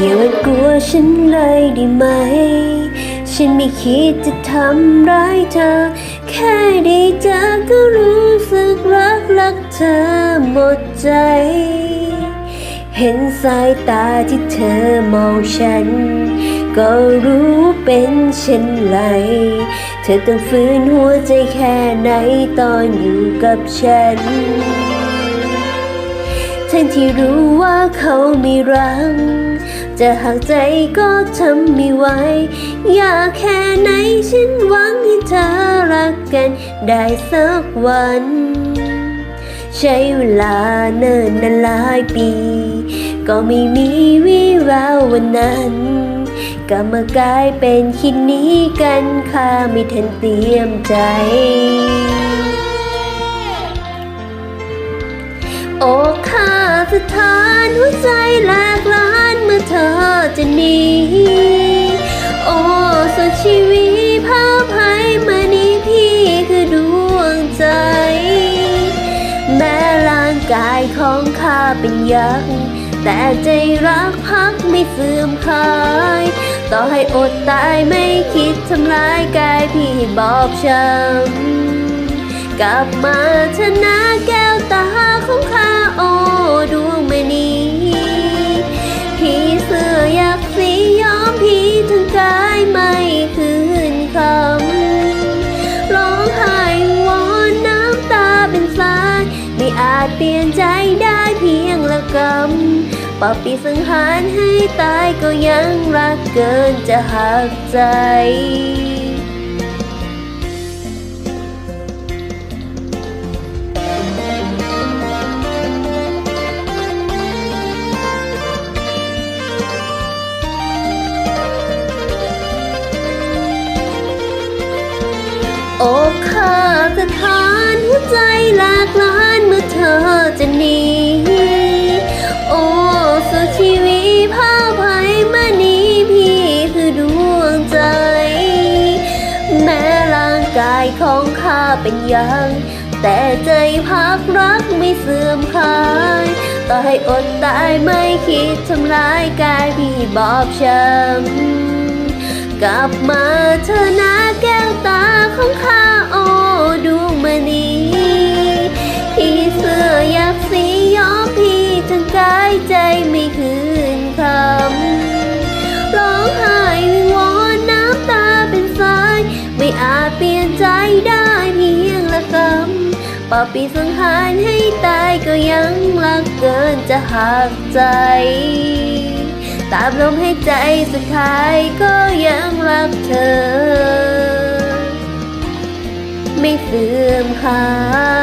ดกลัวฉันเลยได้ไหม ฉันไม่คิดจะทำร้ายเธอ แค่ได้เจอก็รู้สึกรักรักเธอหมดใจ เห็นสายตาที่เธอมองฉัน ก็รู้เป็นเช่นไร เธอต้องฝืนหัวใจแค่ไหนตอนอยู่กับฉัน ทั้งที่รู้ว่าเขาไม่รัก จะหักใจก็ทำไม่ไหว อยากแค่ไหนฉันหวังให้เธอรักกันได้สักวัน ใช้เวลาเนิ่นนานหลายปี ก็ไม่มีวี่แวววันนั้นกลับมากลายเป็นคิดนี้กันข้าไม่ทันเตรียมใจโอ้ข้า สถานหัวใจแหลกลานเมื่อเธอจะหนีโอ้สุดชีวิตพาภัยมานี้พี่คือดวงใจ แม้ร่างกายของข้าเป็นยักษ์แต่ใจรักพักไม่เสื่อมคลายต่อให้อดตายไม่คิดทำร้ายกายพี่บอบช้ำกลับมาเธอนะแก้วตาของข้าโอ อยากสียอมพีทั้งกายไม่คืนคำร้องไห้วอนน้ำตาเป็นสาย ไม่อาจเปลี่ยนใจได้เพียงละกำปอบปีสังหารให้ตายก็ยังรักเกินจะหักใจ โอ้ข้าสถานหัวใจหลากลานเมื่อเธอจะหนีโอ้สุชีวิตพาภัยมานี้พี่คือดวงใจ แม้ร่างกายของข้าเป็นยังแต่ใจพักรักไม่เสื่อมคลายต่อให้อดตายไม่คิดทำร้ายกายพี่บอบช้ำกลับมาเธอนะแก้ว ตาของข้าโอ้ดวงมณีพี่เสื้อยักษ์สียอมพี่ทั้งกายใจไม่คืนคำร้องไห้วิงวอนน้ำตาเป็นสาย ไม่อาจเปลี่ยนใจได้เพียงละคำปอบปีสังหารให้ตายก็ยังรักเกินจะหักใจตามลมหายใจสุดท้ายก็ยังรักเธอ ไม่เสื่อมคลาย